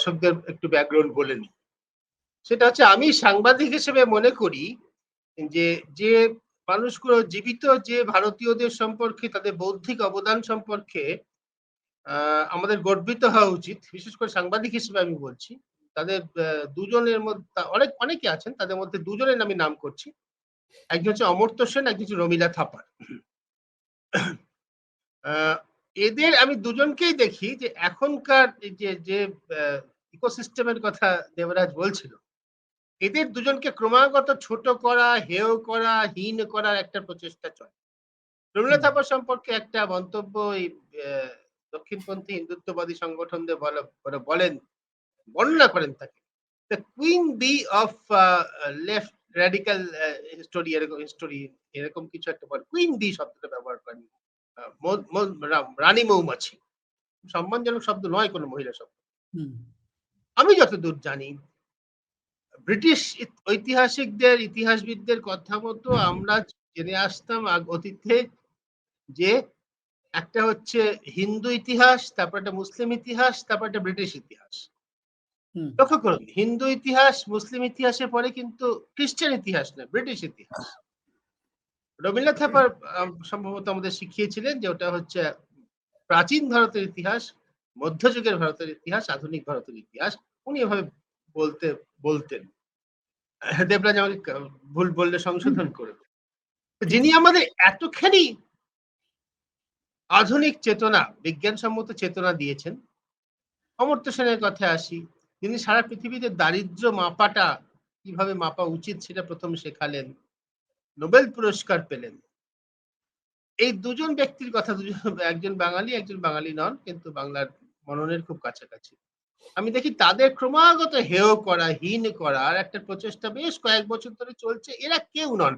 দর্শকদের একটু ব্যাকগ্রাউন্ড বলে নিই। সেটা হচ্ছে, আমি সাংবাদিক হিসেবে মনে করি যে যে মানুষগুলো জীবিত যে ভারতীয়দের সম্পর্কে, তাদের বৌদ্ধিক অবদান সম্পর্কে আমাদের গর্বিত হওয়া উচিত। বিশেষ করে সাংবাদিক হিসেবে আমি বলছি, তাদের দুজনের মধ্যে অনেক, অনেকে আছেন, তাদের মধ্যে দুজনের আমি নাম করছি। একজন হচ্ছে অমর্ত্য সেন, একজন হচ্ছে রমিলা থাপার। এদের আমি দুজনকেই দেখি যে এখনকার যে যে ইকোসিস্টেমের কথা দেবরাজ বলছিল এদের দুজনকে ক্রমাগত ছোট করা হেয় করা হীন করার একটা প্রচেষ্টা চলে। রবীন্দ্র হুম। থাপা সম্পর্কে একটা মন্তব্য এই দক্ষিণপন্থী হিন্দুত্ববাদী সংগঠনদের বলা বলা- বলেন বর্ণনা করেন তাকে। The queen bee of left radical history এরকম হিস্টোরি এরকম কিছু একটা বল। কুইন বি শব্দটা ব্যবহার করেন। রানী মৌমাছি। সম্মানজনক শব্দ নয় কোনো মহিলা শব্দ। আমি যতদূর জানি ব্রিটিশ ঐতিহাসিকদের ইতিহাসবিদদের কথা মতো আমরা জেনে আসতাম অতীতে যে একটা হচ্ছে হিন্দু ইতিহাস তারপর একটা মুসলিম ইতিহাস তারপর একটা ব্রিটিশ ইতিহাস। লক্ষ্য করুন হিন্দু ইতিহাস মুসলিম ইতিহাসের পরে কিন্তু খ্রিস্টান ইতিহাস না ব্রিটিশ ইতিহাস। রবীন্দ্রনাথ থাপার সম্ভবত আমাদের শিখিয়েছিলেন যে ওটা হচ্ছে প্রাচীন ভারতের ইতিহাস মধ্যযুগের ভারতের ইতিহাস আধুনিক ভারতের ইতিহাস। উনি এভাবে বলতে বলতেন। দেবরাজ আমাকে ভুল বললে সংশোধন করবে। যিনি আমাদের এতখানি আধুনিক চেতনা বিজ্ঞানসম্মত চেতনা দিয়েছেন অমর্ত্য সেনের কথায় আসি যিনি সারা পৃথিবীতে দারিদ্র্য মাপাটা কীভাবে মাপা উচিত সেটা প্রথম শেখালেন। নোবেল পুরস্কার পেলেন। এই দুজন ব্যক্তির কথা দুজন একজন বাঙালি একজন বাঙালি নন কিন্তু বাংলার মননের খুব কাছাকাছি। আমি দেখি তাদের ক্রমাগত হেয় করা হীন করার একটা প্রচেষ্টা বেশ কয়েক বছর ধরে চলছে এরা কেউ নন।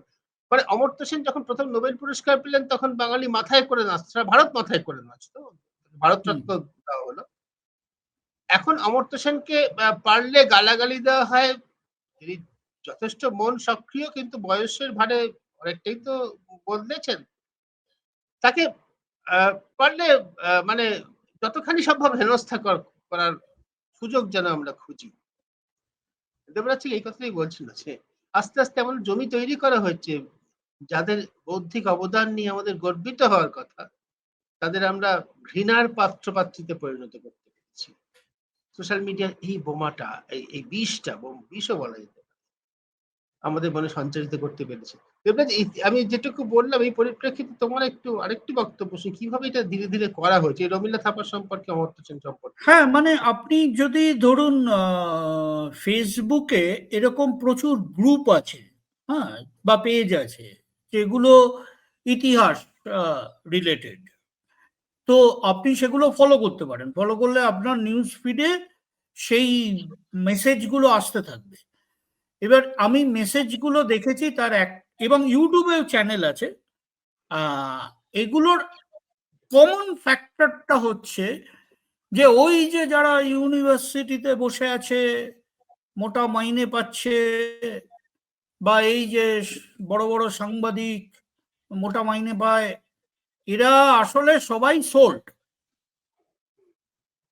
মানে অমর্ত্য সেন যখন প্রথম নোবেল পুরস্কার পেলেন তখন বাঙালি মাথায় করে সারা ভারত মাথায় করে নাচতো ভারতরত্ন দেওয়া হলো। এখন অমর্ত্য সেনকে পারলে গালাগালি দেওয়া হয় তিনি যথেষ্ট মন সক্রিয়, কিন্তু বয়সের ভারে অনেকটাই তো বদলেছেন। তাকে পারলে মানে যতখানি সম্ভব হেনস্থা করার সুযোগ যেন আমরা খুঁজি। দেবরাজ ঠিক এই কথাই বলছিল যে আস্তে আস্তে এমন জমি তৈরি করা হচ্ছে যাদের বৌদ্ধিক অবদান নিয়ে আমাদের গর্বিত হওয়ার কথা, তাদের আমরা ঘৃণার পাত্র পাত্রীতে পরিণত করতে পেরেছি। সোশ্যাল মিডিয়ার এই বোমাটা, এই বিষটা বিষও বলা যেতে আমাদের মনে সঞ্চারিত করতে পেরেছে। আমি যেটুকু বললাম এই পরিপ্রেক্ষিতে তোমার একটু আরেকটু বক্তব্য শুনি, কীভাবে এটা ধীরে ধীরে করা হয়েছে? এই রবীন্দ্র থাপার সম্পর্কে অমর্ত্য সেন সম্পর্কে। হ্যাঁ মানে আপনি যদি ধরুন ফেসবুকে এরকম প্রচুর গ্রুপ আছে হ্যাঁ বা পেজ আছে যেগুলো ইতিহাস রিলেটেড তো আপনি সেগুলো ফলো করতে পারেন। ফলো করলে আপনার নিউজ ফিডে সেই মেসেজগুলো আসতে থাকবে। এবার আমি মেসেজগুলো দেখেছি তার এক, এবং ইউটিউবেও চ্যানেল আছে। এগুলোর কমন ফ্যাক্টরটা হচ্ছে যে ওই যে যারা ইউনিভার্সিটিতে বসে আছে, মোটা মাইনে পাচ্ছে, বা এই যে বড় বড় সাংবাদিক মোটা মাইনে পায়, এরা আসলে সবাই সোল্ড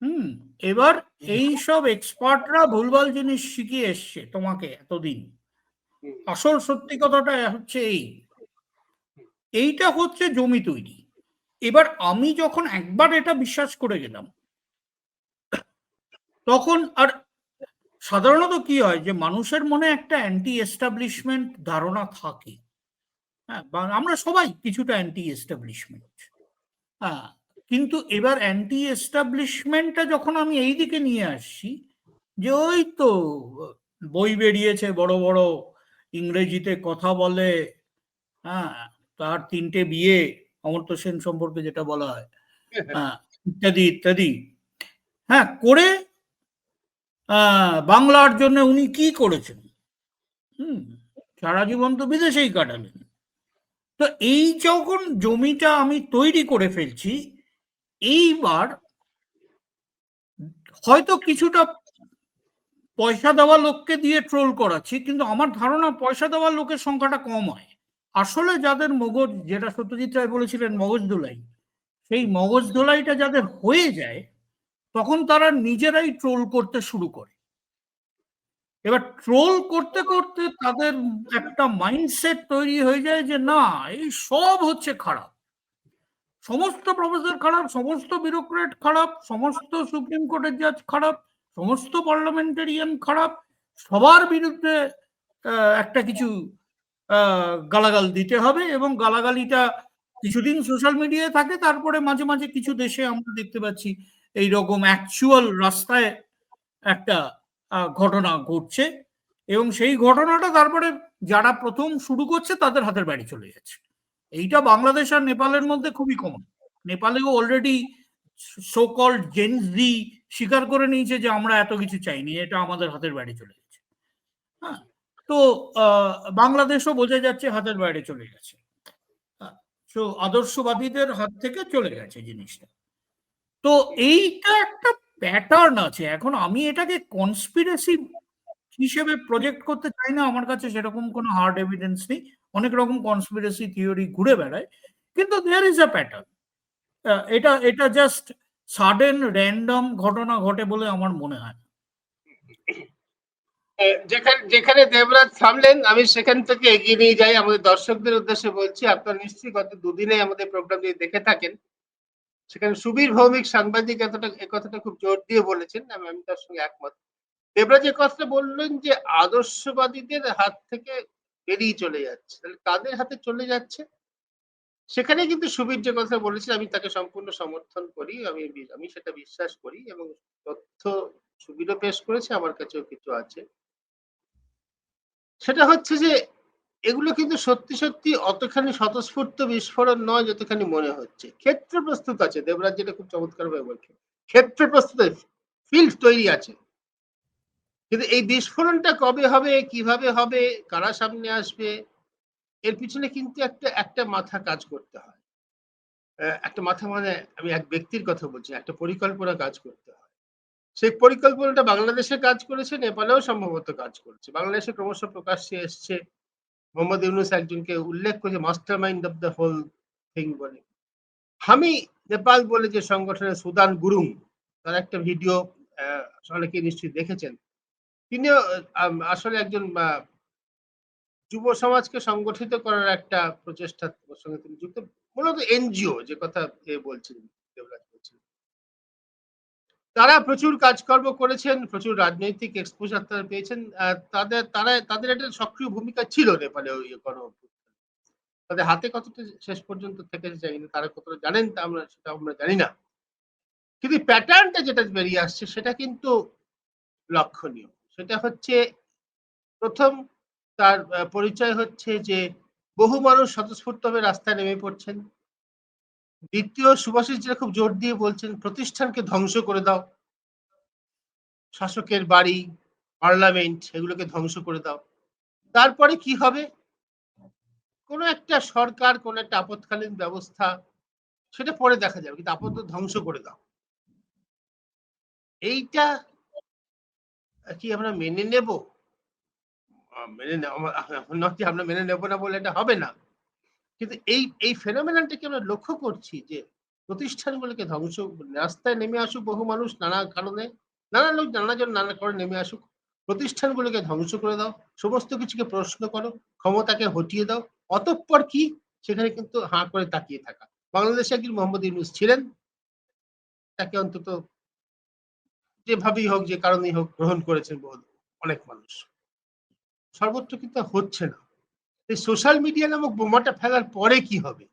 হুম, এবার এই সব এক্সপার্টরা ভুলভাল জিনিস শিখিয়ে এসছে তোমাকে এতদিন। আসল সত্যি কথাটা হচ্ছে এই। এইটা হচ্ছে জমি তৈরি। এবার আমি যখন একবার এটা বিশ্বাস করে গেলাম তখন আর সাধারণত কি হয় যে মানুষের মনে একটা অ্যান্টি এস্টাবলিশমেন্ট ধারণা থাকে। হ্যাঁ আমরা সবাই কিছুটা অ্যান্টি এস্টাবলিশমেন্ট হ্যাঁ কিন্তু এবার অ্যান্টি এস্টাবলিশমেন্টটা যখন আমি এই দিকে নিয়ে আসছি যে ওই তো বই বেরিয়েছে বড় বড় ইংরেজিতে কথা বলে হ্যাঁ তার তিনটে বিয়ে অমর্ত্য সেন সম্পর্কে যেটা বলা হয় হ্যাঁ, ইত্যাদি ইত্যাদি। হ্যাঁ করে আহ, বাংলার জন্য উনি কি করেছেন? হুম সারা জীবন তো বিদেশেই কাটালেন। তো এই যখন জমিটা আমি তৈরি করে ফেলছি এইবার হয়তো কিছুটা পয়সা দেওয়া লোককে দিয়ে ট্রোল করাচ্ছি, কিন্তু আমার ধারণা পয়সা দেওয়া লোকের সংখ্যাটা কম হয়। আসলে যাদের মগজ, যেটা সত্যজিৎ রায় বলেছিলেন, মগজ দোলাই সেই মগজ দোলাইটা যাদের হয়ে যায়, তখন তারা নিজেরাই ট্রোল করতে শুরু করে। এবার ট্রোল করতে করতে তাদের একটা মাইন্ডসেট তৈরি হয়ে যায় যে, না, এই সব হচ্ছে খারাপ। সমস্ত প্রফেসর খারাপ, সমস্ত বিউরোক্রেট খারাপ, সমস্ত সুপ্রিম কোর্টের জাজ খারাপ, সমস্ত পার্লামেন্টারিয়ান খারাপ, সবার বিরুদ্ধে একটা কিছু গালাগাল দিতে হবে এবং গালাগালিটা কিছুদিন সোশ্যাল মিডিয়ায় থাকে, তারপরে মাঝে মাঝে কিছু দেশে আমরা দেখতে পাচ্ছি এই রকম অ্যাকচুয়াল রাস্তায় একটা ঘটনা ঘটছে এবং সেই ঘটনাটা তারপরে যারা প্রথম শুরু করছে তাদের হাতের বাড়ি চলে যাচ্ছে। এইটা বাংলাদেশ আর নেপালের মধ্যে খুবই common নেপালেও already so call Gen Z স্বীকার করে নিয়েছে যে আমরা এত কিছু চাইনি, এটা আমাদের হাতের বাইরে চলে গেছে। হ্যাঁ তো বাংলাদেশও বোঝা যাচ্ছে হাতের বাইরে চলে গেছে। তো আদর্শবাদীদের হাত থেকে চলে গেছে জিনিসটা। তো এইটা একটা প্যাটার্ন আছে। এখন আমি এটাকে কনস্পিরেসি হিসেবে প্রজেক্ট করতে চাই না, আমার কাছে সেরকম কোনো হার্ড এভিডেন্স নেই। অনেক রকম কনস্পিরেসি থিওরি ঘুরে বেড়ায়, কিন্তু দেয়ার ইজ আ প্যাটার্ন এটা এটা জাস্ট সাডেন র্যান্ডম ঘটনা ঘটে বলে আমার মনে হয়। যেখানে যেখানে দেবরাজ থামলেন, আমি সেখান থেকে এগিয়ে নিয়ে যাই। আমাদের দর্শকদের উদ্দেশ্যে বলছি, আপনারা নিশ্চয়ই গত দুদিনে আমাদের প্রোগ্রাম যদি দেখে থাকেন। সেখানে সুবীর ভৌমিক সাংবাদিক এ কথাটা খুব জোর দিয়ে বলেছেন, আমি আমি তার সঙ্গে একমত। দেবরাজ যে কথাটা বললেন যে আদর্শবাদীদের হাত থেকে বেরিয়ে চলে যাচ্ছে, তাহলে কাদের হাতে চলে যাচ্ছে? সেখানে কিন্তু সুবীর যে কথা বলেছেন, আমি তাকে সম্পূর্ণ সমর্থন করি, আমি আমি সেটা বিশ্বাস করি এবং তথ্য সুবীরও পেশ করেছে, আমার কাছেও কিছু আছে। সেটা হচ্ছে যে এগুলো কিন্তু সত্যি সত্যি অতখানি স্বতঃস্ফূর্ত বিস্ফোরণ নয় যতখানি মনে হচ্ছে। ক্ষেত্র প্রস্তুত আছে, দেবরাজ যেটা খুব চমৎকার ভাবে বলছে। ক্ষেত্র প্রস্তুত ফিল্ড তৈরি আছে। কিন্তু এই বিস্ফোরণটা কবে হবে, কীভাবে হবে, কারা সামনে আসবে, এর পিছনে কিন্তু একটা একটা মাথা কাজ করতে হয়। একটা মাথা মানে আমি এক ব্যক্তির কথা বলছি, একটা পরিকল্পনা কাজ করতে হয়। সেই পরিকল্পনাটা বাংলাদেশে কাজ করেছে, নেপালেও সম্ভবত কাজ করছে। বাংলাদেশে ক্রমশ প্রকাশ্যে এসছে। মোহাম্মদ ইউনুস একজনকে উল্লেখ করেছে mastermind of the whole thing বলে। আমি নেপাল বলে যে সংগঠনের সুদান গুরুং, তার একটা ভিডিও অনেকে নিশ্চয়ই দেখেছেন। আম, আসলে একজন যুব সমাজকে সংগঠিত করার একটা প্রচেষ্টার সঙ্গে তিনি যুক্ত। মূলত এনজিও যে কথা বলছেন দেবরাজ বলছেন। তারা প্রচুর কাজকর্ম করেছেন প্রচুর রাজনৈতিক এক্সপোজার তারা পেয়েছেন তাদের তারা তাদের একটা সক্রিয় ভূমিকা ছিল নেপালে ওই গণ তাদের হাতে কতটা শেষ পর্যন্ত থেকেছে জানি না তারা কতটা জানেন তা আমরা সেটা আমরা জানি না। কিন্তু প্যাটার্নটা যেটা বেরিয়ে আসছে সেটা কিন্তু লক্ষণীয়। সেটা হচ্ছে, প্রথম তার পরিচয় হচ্ছে যে বহু মানুষ স্বতঃস্ফূর্তভাবে রাস্তায় নেমে পড়ছেন। দ্বিতীয় সুভাষিস যেটা খুব জোর দিয়ে বলছেন, প্রতিষ্ঠানকে ধ্বংস করে দাও। শাসকের বাড়ি, পার্লামেন্ট, এগুলোকে ধ্বংস করে দাও। তারপরে কি হবে? কোনো একটা সরকার, কোন একটা আপৎকালীন ব্যবস্থা, সেটা পরে দেখা যাবে, কিন্তু আপাতত ধ্বংস করে দাও। এইটা কি আমরা মেনে নেব? মেনে নয় আমরা মেনে নেব না বলে এটা হবে না। কিন্তু এই এই ফেনোমেনানটাকে আমরা লক্ষ্য করছি যে প্রতিষ্ঠানগুলোকে ধ্বংস, রাস্তায় নেমে আসুক বহু মানুষ নানা কারণে, নানা লোক নানাজন নানা কারণে নেমে আসুক, প্রতিষ্ঠানগুলোকে ধ্বংস করে দাও, সমস্ত কিছুকে প্রশ্ন করো, ক্ষমতাকে হটিয়ে দাও, অতঃপর কি? সেখানে কিন্তু হাঁ করে তাকিয়ে থাকা। বাংলাদেশে একজন মোহাম্মদ ইউনুস ছিলেন, তাকে অন্তত যেভাবেই হোক, যে কারণেই হোক, গ্রহণ করেছেন অনেক মানুষ। সর্বত্র কিন্তু হচ্ছে না। এই সোশ্যাল মিডিয়া নামক বোমাটা ফেলার পরে কি হবে?